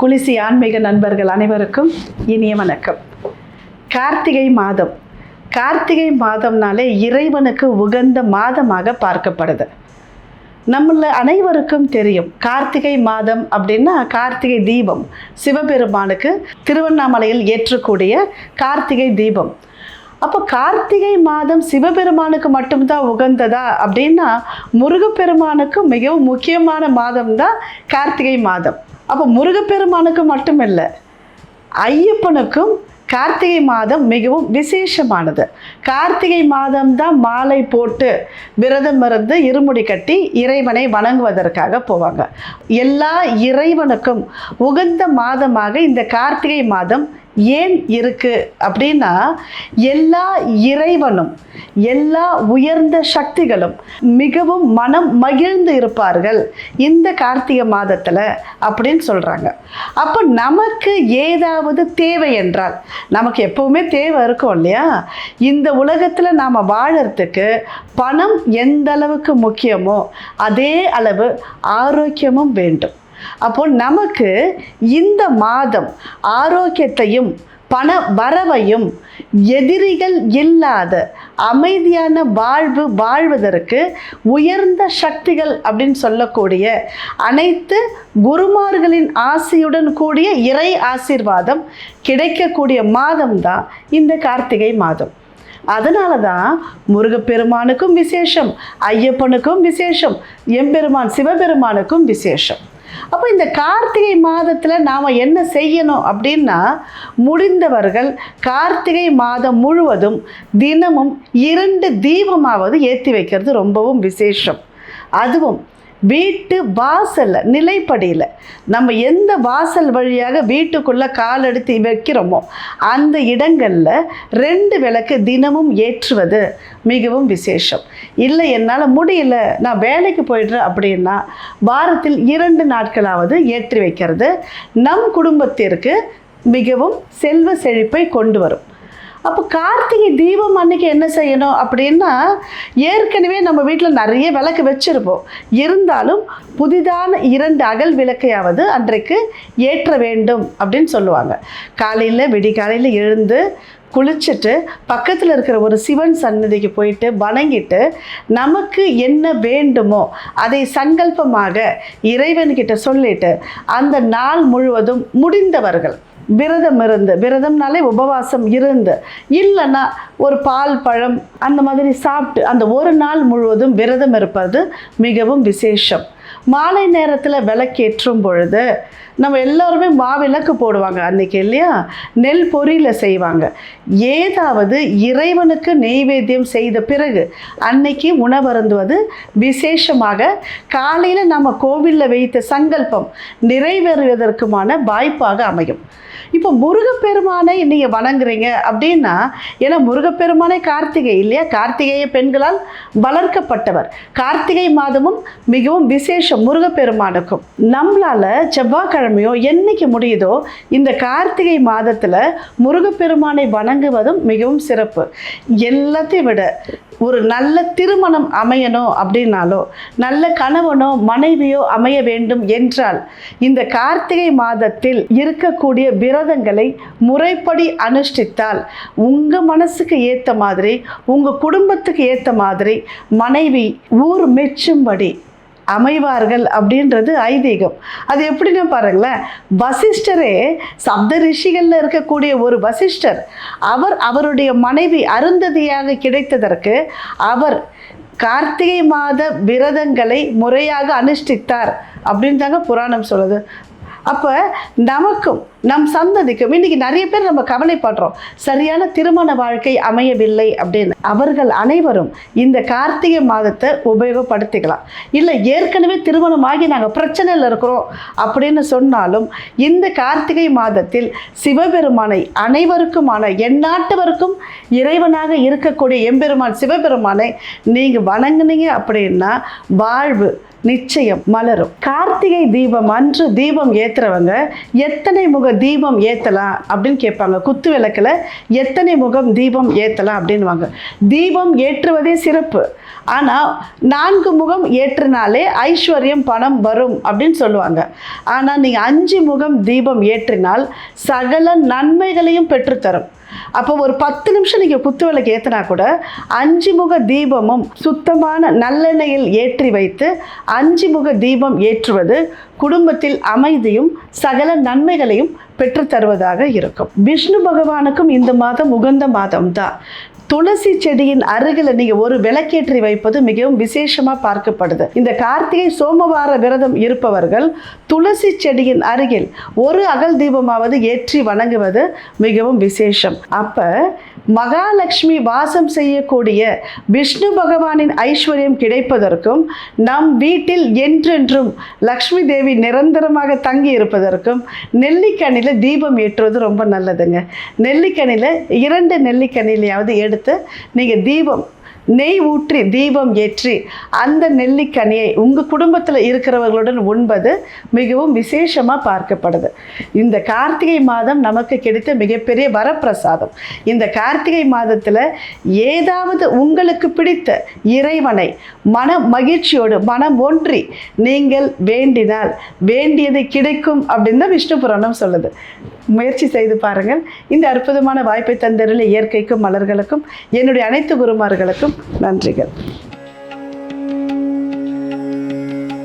குளிசி ஆன்மீக நண்பர்கள் அனைவருக்கும் இனிய வணக்கம். கார்த்திகை மாதம். கார்த்திகை மாதம்னாலே இறைவனுக்கு உகந்த மாதமாக பார்க்கப்படுது. நம்மள அனைவருக்கும் தெரியும் கார்த்திகை மாதம் அப்படின்னா கார்த்திகை தீபம். சிவபெருமானுக்கு திருவண்ணாமலையில் ஏற்றக்கூடிய கார்த்திகை தீபம். அப்போ கார்த்திகை மாதம் சிவபெருமானுக்கு மட்டும்தான் உகந்ததா அப்படின்னா முருகப்பெருமானுக்கு மிகவும் முக்கியமான மாதம் தான் கார்த்திகை மாதம். அப்போ முருகப்பெருமானுக்கு மட்டுமில்லை ஐயப்பனுக்கும் கார்த்திகை மாதம் மிகவும் விசேஷமானது. கார்த்திகை மாதம் தான் மாலை போட்டு விரதம் இருந்து இருமுடி கட்டி இறைவனை வணங்குவதற்காக போவாங்க. எல்லா இறைவனுக்கும் உகந்த மாதமாக இந்த கார்த்திகை மாதம் ஏன் இருக்கு அப்படின்னா எல்லா இறைவனும் எல்லா உயர்ந்த சக்திகளும் மிகவும் மனம் மகிழ்ந்து இருப்பார்கள் இந்த கார்த்திகை மாதத்தில் அப்படின்னு சொல்கிறாங்க அப்போ நமக்கு ஏதாவது தேவை என்றால் நமக்கு எப்பவுமே தேவை இருக்கும் இல்லையா? இந்த உலகத்தில் நாம் வாழறதுக்கு பணம் எந்த அளவுக்கு முக்கியமோ அதே அளவு ஆரோக்கியமும் வேண்டும். அப்போ நமக்கு இந்த மாதம் ஆரோக்கியத்தையும் பண வரவையும் எதிரிகள் இல்லாத அமைதியான வாழ்வு வாழ்வதற்கு உயர்ந்த சக்திகள் அப்படின்னு சொல்லக்கூடிய அனைத்து குருமார்களின் ஆசையுடன் கூடிய இறை ஆசீர்வாதம் கிடைக்கக்கூடிய மாதம் தான் இந்த கார்த்திகை மாதம். அதனால தான் முருகப்பெருமானுக்கும் விசேஷம் ஐயப்பனுக்கும் விசேஷம் எம்பெருமான் சிவபெருமானுக்கும் விசேஷம். அப்போ இந்த கார்த்திகை மாதத்தில் நாம் என்ன செய்யணும் அப்படின்னா முடிந்தவர்கள் கார்த்திகை மாதம் முழுவதும் தினமும் இரண்டு தீபமாவது ஏற்றி வைக்கிறது ரொம்பவும் விசேஷம். அதுவும் வீட்டு வாசலில் நிலைப்படியில். நம்ம எந்த வாசல் வழியாக வீட்டுக்குள்ளே கால் எடுத்து வைக்கிறோமோ அந்த இடங்களில் ரெண்டு விளக்கு தினமும் ஏற்றுவது மிகவும் விசேஷம். இல்லை என்னால் முடியல நான் வேலைக்கு போயிடுறேன் அப்படின்னா வாரத்தில் இரண்டு நாட்களாவது ஏற்றி வைக்கிறது. நம் குடும்பத்திற்கு மிகவும் செல்வ செழிப்பை கொண்டு வரும். அப்போ கார்த்திகை தீபம் அன்னைக்கு என்ன செய்யணும் அப்படின்னா ஏற்கனவே நம்ம வீட்டில் நிறைய விளக்கு வச்சுருப்போம். இருந்தாலும் புதிதான இரண்டு அகல் விளக்கையாவது அன்றைக்கு ஏற்ற வேண்டும் அப்படின்னு சொல்லுவாங்க. காலையில் விடிகாலையில் எழுந்து குளிச்சுட்டு பக்கத்தில் இருக்கிற ஒரு சிவன் சன்னதிக்கு போயிட்டு வணங்கிட்டு நமக்கு என்ன வேண்டுமோ அதை சங்கல்பமாக இறைவன்கிட்ட சொல்லிட்டு அந்த நாள் முழுவதும் முடிந்தவர்கள். விரதம் இருந்து விரதம்னாலே உபவாசம் இருந்து இல்லைன்னா ஒரு பால் பழம் அந்த மாதிரி சாப்பிட்டு அந்த ஒரு நாள் முழுவதும் விரதம் இருப்பது மிகவும் விசேஷம். மாலை நேரத்தில் விளக்கேற்றும் பொழுது நம்ம எல்லோருமே மாவிளக்கு போடுவாங்க அன்னைக்கு இல்லையா? நெல் பொரியில் செய்வாங்க. ஏதாவது இறைவனுக்கு நெய்வேத்தியம் செய்த பிறகு அன்னைக்கு உணவருந்துவது விசேஷமாக. காலையில் நம்ம கோவிலில் வைத்த சங்கல்பம் நிறைவேறுவதற்குமான வாய்ப்பாக அமையும். இப்போ முருகப்பெருமானை நீங்கள் வணங்குறீங்க அப்படின்னா ஏன்னா முருகப்பெருமானை கார்த்திகை இல்லையா? கார்த்திகேய பெண்களால் வளர்க்கப்பட்டவர். கார்த்திகை மாதமும் மிகவும் விசேஷம் முருகப்பெருமானுக்கும். நம்மளால் செவ்வாய்க்கிழமையோ என்னைக்கு முடியுதோ இந்த கார்த்திகை மாதத்தில் முருகப்பெருமானை வணங்குவதும் மிகவும் சிறப்பு. எல்லாத்தையும் விட ஒரு நல்ல திருமணம் அமையணும் அப்படின்னாலோ நல்ல கணவனோ மனைவியோ அமைய வேண்டும் என்றால் இந்த கார்த்திகை மாதத்தில் இருக்கக்கூடிய விரதங்களை முறைப்படி அனுஷ்டித்தால் உங்கள் மனசுக்கு ஏற்ற மாதிரி உங்கள் குடும்பத்துக்கு ஏற்ற மாதிரி மனைவி ஊர் மெச்சும்படி அமைவார்கள் அப்படின்றது ஐதீகம். அது எப்படின்னு பாருங்களேன் வசிஷ்டரே சப்த ரிஷிகளில் இருக்கக்கூடிய ஒரு வசிஷ்டர் அவர் அவருடைய மனைவி அருந்ததியாக கிடைத்ததற்கு அவர் கார்த்திகை மாத விரதங்களை முறையாக அனுஷ்டித்தார் அப்படின்னு தாங்க புராணம் சொல்லுது. அப்போ நமக்கும் நம் சந்ததிக்கும் இன்றைக்கி நிறைய பேர் நம்ம கவலைப்படுறோம். சரியான திருமண வாழ்க்கை அமையவில்லை அப்படின்னு. அவர்கள் அனைவரும் இந்த கார்த்திகை மாதத்தை உபயோகப்படுத்திக்கலாம். இல்லை ஏற்கனவே திருமணமாகி நாங்கள் பிரச்சனையில் இருக்கிறோம் அப்படின்னு சொன்னாலும் இந்த கார்த்திகை மாதத்தில் சிவபெருமானை அனைவருக்குமான எந்நாட்டவருக்கும் இறைவனாக இருக்கக்கூடிய எம்பெருமான் சிவபெருமானை நீங்கள் வணங்குனீங்க அப்படின்னா வாழ்வு நிச்சயம் மலரும். கார்த்திகை தீபம் அன்று தீபம் ஏற்றுறவங்க எத்தனை முக தீபம் ஏற்றலாம் அப்படின்னு கேட்பாங்க. குத்து விளக்கில் எத்தனை முகம் தீபம் ஏற்றலாம் அப்படின்வாங்க தீபம் ஏற்றுவதே சிறப்பு. ஆனால் நான்கு முகம் ஏற்றினாலே ஐஸ்வர்யம் பணம் வரும் அப்படின்னு சொல்லுவாங்க. ஆனால் நீங்கள் அஞ்சு முகம் தீபம் ஏற்றினால் சகல நன்மைகளையும் பெற்றுத்தரும். அப்போ ஒரு பத்து நிமிஷம் நீங்கள் குத்து விளக்கு ஏற்றினா கூட அஞ்சு முக தீபமும் சுத்தமான நல்லெண்ணெயில் ஏற்றி வைத்து அஞ்சு முக தீபம் ஏற்றுவது குடும்பத்தில் அமைதியும் சகல நன்மைகளையும் பெற்றுத்தருவதாக இருக்கும். விஷ்ணு பகவானுக்கும் இந்த மாதம் உகந்த மாதம் தான் துளசி செடியின் அருகில் நீங்க ஒரு விளக்கேற்றி வைப்பது மிகவும் விசேஷமா பார்க்கப்படுது. இந்த கார்த்திகை சோமவார விரதம் இருப்பவர்கள் துளசி செடியின் அருகில் ஒரு அகல் தீபமாவது ஏற்றி வணங்குவது மிகவும் விசேஷம். அப்ப மகாலட்சுமி வாசம் செய்யக்கூடிய விஷ்ணு பகவானின் ஐஸ்வர்யம் கிடைப்பதற்கும் நம் வீட்டில் என்றென்றும் லக்ஷ்மி தேவி நிரந்தரமாக தங்கி இருப்பதற்கும் தீபம் ஏற்றுவது ரொம்ப நல்லதுங்க. நெல்லிக்கனியில் இரண்டு நெல்லிக்கனிலையாவது எடுத்து நீங்கள் தீபம் நெய் ஊற்றி தீபம் ஏற்றி அந்த நெல்லிக்கனியை உங்கள் குடும்பத்தில் இருக்கிறவர்களுடன் உண்பது மிகவும் விசேஷமாக பார்க்கப்படுது. இந்த கார்த்திகை மாதம் நமக்கு கிடைத்த மிகப்பெரிய வரப்பிரசாதம். இந்த கார்த்திகை மாதத்தில் ஏதாவது உங்களுக்கு பிடித்த இறைவனை மன மகிழ்ச்சியோடு மனம் ஒன்றி நீங்கள் வேண்டினால் வேண்டியது கிடைக்கும் அப்படின்னு தான் விஷ்ணு புராணம் சொல்லுது. முயற்சி செய்து பாருங்கள். இந்த அற்புதமான வாய்ப்பை தந்தருள இயற்கைக்கும் மலர்களுக்கும் என்னுடைய அனைத்து குருமார்களுக்கும் நன்றிகள்.